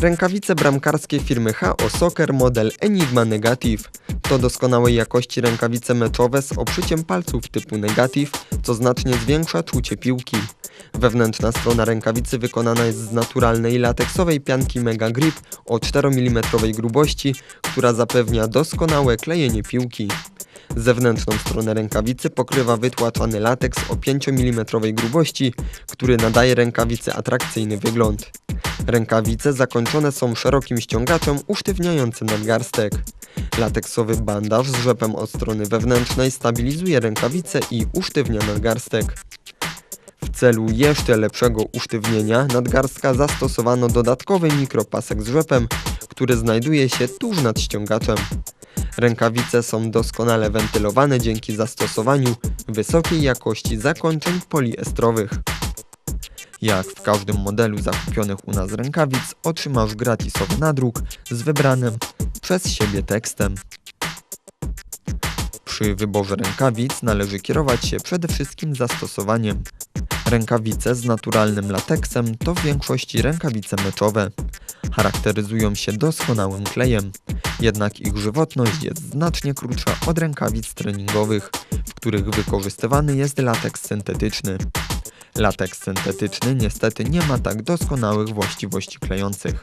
Rękawice bramkarskie firmy HO Soccer model Enigma Negative. To doskonałej jakości rękawice meczowe z obszyciem palców typu Negative, co znacznie zwiększa czucie piłki. Wewnętrzna strona rękawicy wykonana jest z naturalnej lateksowej pianki Mega Grip o 4 mm grubości, która zapewnia doskonałe klejenie piłki. Zewnętrzną stronę rękawicy pokrywa wytłaczany lateks o 5 mm grubości, który nadaje rękawicy atrakcyjny wygląd. Rękawice zakończone są szerokim ściągaczem usztywniającym nadgarstek. Lateksowy bandaż z rzepem od strony wewnętrznej stabilizuje rękawice i usztywnia nadgarstek. W celu jeszcze lepszego usztywnienia nadgarstka zastosowano dodatkowy mikropasek z rzepem, który znajduje się tuż nad ściągaczem. Rękawice są doskonale wentylowane dzięki zastosowaniu wysokiej jakości zakończeń poliestrowych. Jak w każdym modelu zakupionych u nas rękawic, otrzymasz gratisowy nadruk z wybranym przez siebie tekstem. Przy wyborze rękawic należy kierować się przede wszystkim zastosowaniem. Rękawice z naturalnym lateksem to w większości rękawice meczowe. Charakteryzują się doskonałym klejem, jednak ich żywotność jest znacznie krótsza od rękawic treningowych, w których wykorzystywany jest lateks syntetyczny. Lateks syntetyczny niestety nie ma tak doskonałych właściwości klejących.